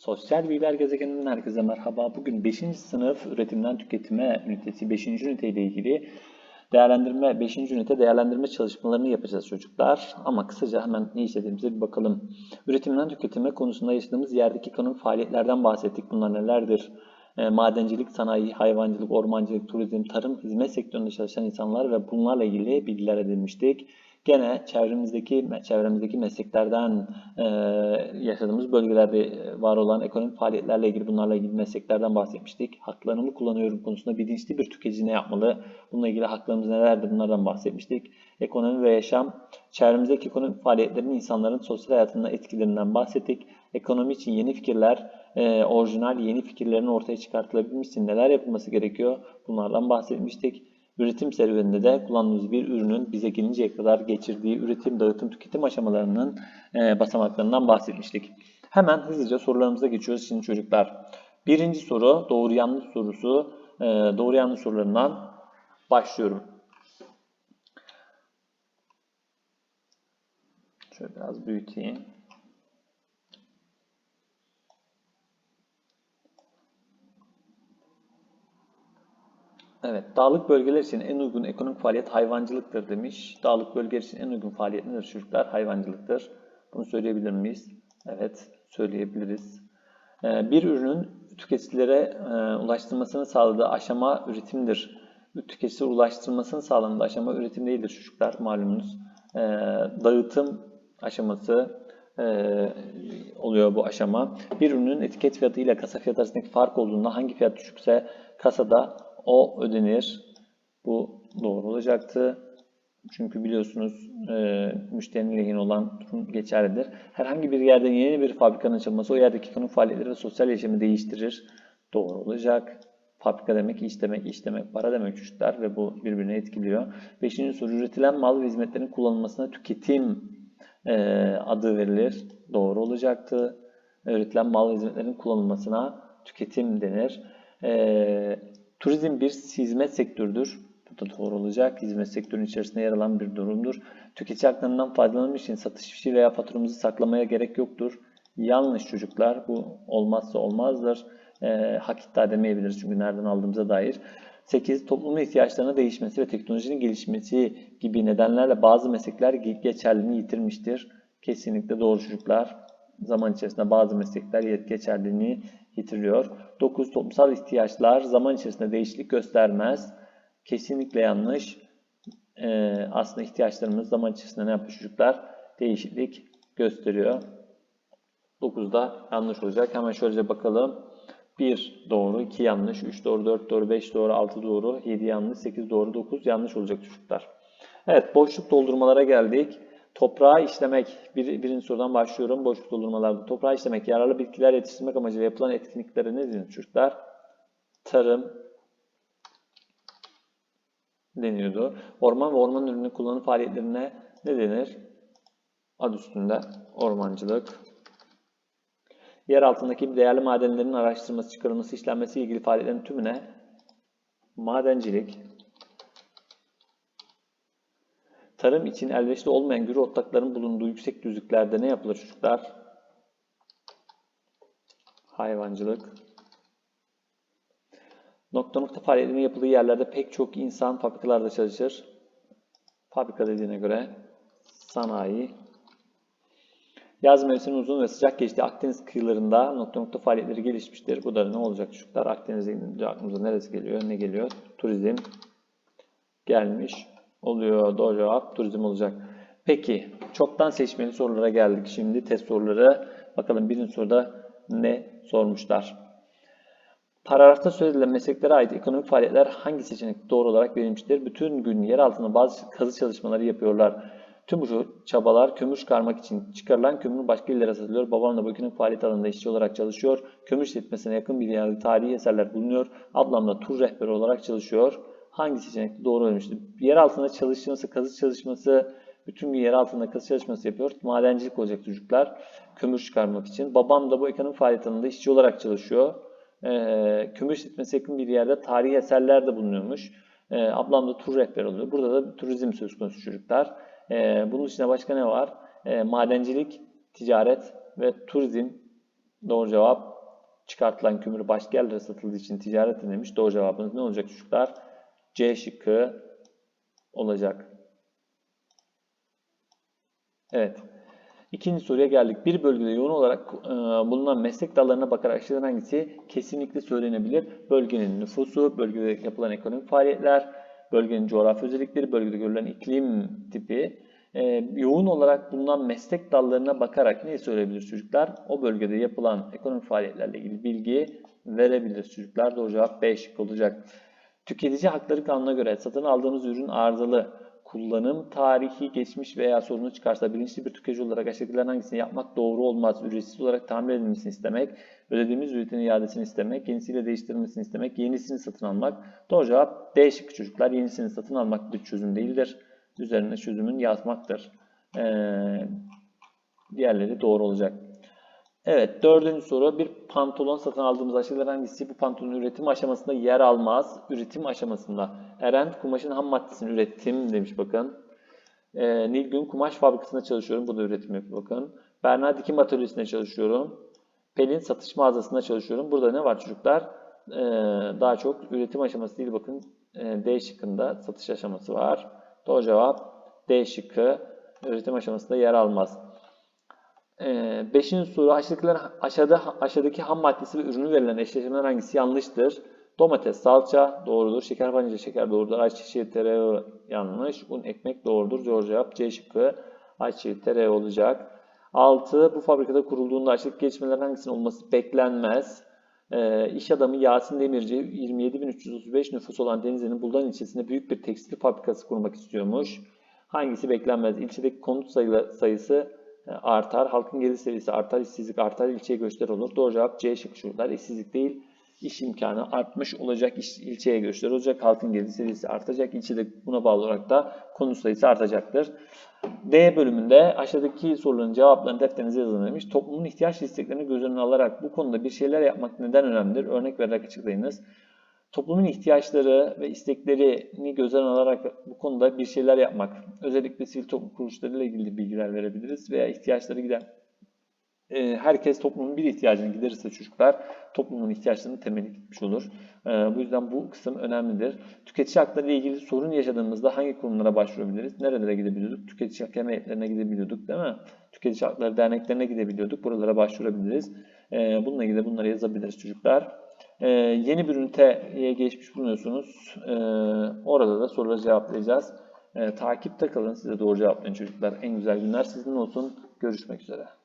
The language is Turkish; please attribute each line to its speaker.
Speaker 1: Sosyal Bilgiler Gezegeni'nin herkese merhaba. Bugün 5. sınıf üretimden tüketime ünitesi 5. ünite ile ilgili değerlendirme 5. ünite değerlendirme çalışmalarını yapacağız çocuklar. Ama kısaca hemen ne işlediğimize bir bakalım. Üretimden tüketime konusunda yaşadığımız yerdeki ekonomik faaliyetlerden bahsettik. Bunlar nelerdir? E, madencilik, sanayi, hayvancılık, ormancılık, turizm, tarım, hizmet sektöründe çalışan insanlar ve bunlarla ilgili bilgiler edinmiştik. Gene çevremizdeki çevremizdeki mesleklerden e, yaşadığımız bölgelerde var olan ekonomik faaliyetlerle ilgili bunlarla ilgili mesleklerden bahsetmiştik. Haklarımı kullanıyorum konusunda bilinçli bir tüketici ne yapmalı? Bununla ilgili haklarımız nelerdir? Bunlardan bahsetmiştik. Ekonomi ve yaşam, çevremizdeki ekonomik faaliyetlerin insanların sosyal hayatında etkilerinden bahsettik. Ekonomi için yeni fikirler, e, orijinal yeni fikirlerin ortaya çıkartılabilmesi için neler yapılması gerekiyor? Bunlardan bahsetmiştik. Üretim serüveninde de kullandığımız bir ürünün bize gelinceye kadar geçirdiği üretim, dağıtım, tüketim aşamalarının e, basamaklarından bahsetmiştik. Hemen hızlıca sorularımıza geçiyoruz şimdi çocuklar. Birinci soru doğru yanlış sorusu. E, doğru yanlış sorularından başlıyorum. Şöyle biraz büyüteyim. Evet, dağlık bölgeler için en uygun ekonomik faaliyet hayvancılıktır demiş. Dağlık bölgeler için en uygun faaliyet nedir çocuklar? Hayvancılıktır. Bunu söyleyebilir miyiz? Evet, söyleyebiliriz. Ee, bir ürünün tüketicilere e, ulaştırmasını sağladığı aşama üretimdir. Tüketicilere ulaştırmasını sağladığı aşama üretim değildir çocuklar malumunuz. Ee, dağıtım aşaması e, oluyor bu aşama. Bir ürünün etiket fiyatı ile kasa fiyatı arasındaki fark olduğunda hangi fiyat düşükse kasada o ödenir. Bu doğru olacaktı. Çünkü biliyorsunuz e, müşterinin lehine olan durum geçerlidir. Herhangi bir yerde yeni bir fabrikanın açılması o yerdeki ekonomik faaliyetleri ve sosyal yaşamı değiştirir. Doğru olacak. Fabrika demek, iş demek, iş demek, para demek çocuklar ve bu birbirine etkiliyor. Beşinci soru üretilen mal ve hizmetlerin kullanılmasına tüketim e, adı verilir. Doğru olacaktı. Üretilen mal ve hizmetlerin kullanılmasına tüketim denir. E, Turizm bir hizmet sektörüdür. Bu da doğru olacak. Hizmet sektörünün içerisinde yer alan bir durumdur. Tüketici haklarından faydalanmak için satış fişi veya faturamızı saklamaya gerek yoktur. Yanlış çocuklar. Bu olmazsa olmazdır. E, hak iddia edemeyebiliriz çünkü nereden aldığımıza dair. 8. Toplumun ihtiyaçlarına değişmesi ve teknolojinin gelişmesi gibi nedenlerle bazı meslekler geçerliliğini yitirmiştir. Kesinlikle doğru çocuklar. Zaman içerisinde bazı meslekler geçerliliğini yitiriyor. 9. Toplumsal ihtiyaçlar zaman içerisinde değişiklik göstermez. Kesinlikle yanlış. Ee, aslında ihtiyaçlarımız zaman içerisinde ne yapıyor çocuklar? Değişiklik gösteriyor. 9'da yanlış olacak. Hemen şöyle bakalım. 1 doğru, 2 yanlış, 3 doğru, 4 doğru, 5 doğru, 6 doğru, 7 yanlış, 8 doğru, 9 yanlış olacak çocuklar. Evet boşluk doldurmalara geldik. Toprağı işlemek, bir, birinci sorudan başlıyorum. Boşluk doldurmalarda. Toprağı işlemek, yararlı bitkiler yetiştirmek amacıyla yapılan etkinliklere ne denir çocuklar? Tarım deniyordu. Orman ve orman ürünü kullanım faaliyetlerine ne denir? Ad üstünde ormancılık. Yer altındaki değerli madenlerin araştırılması, çıkarılması, işlenmesi ilgili faaliyetlerin tümüne madencilik. Tarım için elverişli olmayan gübre otlakların bulunduğu yüksek düzlüklerde ne yapılır çocuklar? Hayvancılık. Nokta nokta faaliyetlerinin yapıldığı yerlerde pek çok insan fabrikalarda çalışır. Fabrika dediğine göre sanayi. Yaz mevsimi uzun ve sıcak geçti. Akdeniz kıyılarında nokta nokta faaliyetleri gelişmiştir. Bu da ne olacak çocuklar? Akdeniz'de aklımıza neresi geliyor? Ne geliyor? Turizm gelmiş oluyor. Doğru cevap turizm olacak. Peki çoktan seçmeli sorulara geldik. Şimdi test soruları. Bakalım birinci soruda ne sormuşlar. Paragrafta söyledilen mesleklere ait ekonomik faaliyetler hangi seçenek doğru olarak verilmiştir? Bütün gün yer altında bazı kazı çalışmaları yapıyorlar. Tüm bu çabalar kömür çıkarmak için çıkarılan kömür başka illere satılıyor. Babam da bu faaliyet alanında işçi olarak çalışıyor. Kömür işletmesine yakın bir yerde tarihi eserler bulunuyor. Ablam da tur rehberi olarak çalışıyor hangi seçenek doğru ölmüştür? Yer altında çalışması, kazı çalışması, bütün gün yer altında kazı çalışması yapıyor. Madencilik olacak çocuklar. Kömür çıkarmak için. Babam da bu ekonomik faaliyet alanında işçi olarak çalışıyor. Ee, kömür işletmesi yakın bir yerde tarihi eserler de bulunuyormuş. Ee, ablam da tur rehber oluyor. Burada da turizm söz konusu çocuklar. Ee, bunun içinde başka ne var? Ee, madencilik, ticaret ve turizm Doğru cevap çıkartılan kömür başka yerlere satıldığı için ticaret edilmiş. Doğru cevabınız ne olacak çocuklar? C şıkkı olacak. Evet. İkinci soruya geldik. Bir bölgede yoğun olarak e, bulunan meslek dallarına bakarak aşağıdan hangisi kesinlikle söylenebilir? Bölgenin nüfusu, bölgede yapılan ekonomik faaliyetler, bölgenin coğrafi özellikleri, bölgede görülen iklim tipi, e, yoğun olarak bulunan meslek dallarına bakarak ne söyleyebilir çocuklar? O bölgede yapılan ekonomik faaliyetlerle ilgili bilgi verebilir çocuklar. Doğru cevap B şık olacak. Tüketici hakları kanuna göre satın aldığımız ürün arızalı, kullanım tarihi geçmiş veya sorunu çıkarsa bilinçli bir tüketici olarak aşağıdakilerden hangisini yapmak doğru olmaz? Ücretsiz olarak tamir edilmesini istemek, ödediğimiz ücretin iadesini istemek, yenisiyle değiştirilmesini istemek, yenisini satın almak. Doğru cevap D şıkkı çocuklar. Yenisini satın almak bir çözüm değildir. Üzerine çözümün yazmaktır. Ee, diğerleri doğru olacak. Evet, dördüncü soru. Bir pantolon satın aldığımız aşağıdakilerden hangisi bu pantolonun üretim aşamasında yer almaz? Üretim aşamasında. Eren kumaşın ham maddesini üretim demiş bakın. Ee, Nilgün kumaş fabrikasında çalışıyorum. Bu da üretim bakın. Berna dikim atölyesinde çalışıyorum. Pelin satış mağazasında çalışıyorum. Burada ne var çocuklar? Ee, daha çok üretim aşaması değil bakın. Ee, D şıkkında satış aşaması var. Doğru cevap D şıkkı. Üretim aşamasında yer almaz. Ee, beşinci soru aşağıdakiler aşağıda aşağıdaki ham maddesi ve ürünü verilen eşleşmeler hangisi yanlıştır? Domates, salça doğrudur. Şeker, vanilya, şeker doğrudur. Ayçiçeği, tereyağı yanlış. Un, ekmek doğrudur. Doğru cevap C şıkkı. Ayçiçeği, tereyağı olacak. 6. Bu fabrikada kurulduğunda aşağıdaki gelişmelerin hangisinin olması beklenmez? Ee, iş adamı Yasin Demirci 27.335 nüfus olan Denizli'nin Buldan ilçesinde büyük bir tekstil fabrikası kurmak istiyormuş. Hangisi beklenmez? İlçedeki konut sayı, sayısı e, artar. Halkın gelir seviyesi artar. işsizlik artar. ilçeye göçler olur. Doğru cevap C şıkkı şurada. İşsizlik değil. iş imkanı artmış olacak. İş, ilçeye göçler olacak. Halkın gelir seviyesi artacak. İlçede buna bağlı olarak da konut sayısı artacaktır. D bölümünde aşağıdaki soruların cevaplarını defterinize yazın demiş. Toplumun ihtiyaç isteklerini göz önüne alarak bu konuda bir şeyler yapmak neden önemlidir? Örnek vererek açıklayınız. Toplumun ihtiyaçları ve isteklerini göz önüne alarak bu konuda bir şeyler yapmak. Özellikle sivil toplum kuruluşlarıyla ilgili bilgiler verebiliriz veya ihtiyaçları giden e, herkes toplumun bir ihtiyacını giderirse çocuklar toplumun ihtiyaçlarının temeli gitmiş olur. E, bu yüzden bu kısım önemlidir. Tüketici hakları ile ilgili sorun yaşadığımızda hangi kurumlara başvurabiliriz? Nerelere gidebiliyorduk? Tüketici hakları heyetlerine gidebiliyorduk değil mi? Tüketici hakları derneklerine gidebiliyorduk. Buralara başvurabiliriz. E, bununla ilgili bunları yazabiliriz çocuklar. E, yeni bir üniteye geçmiş bulunuyorsunuz. E, orada da soruları cevaplayacağız. E, takipte kalın. Size doğru cevaplayın çocuklar. En güzel günler sizin olsun. Görüşmek üzere.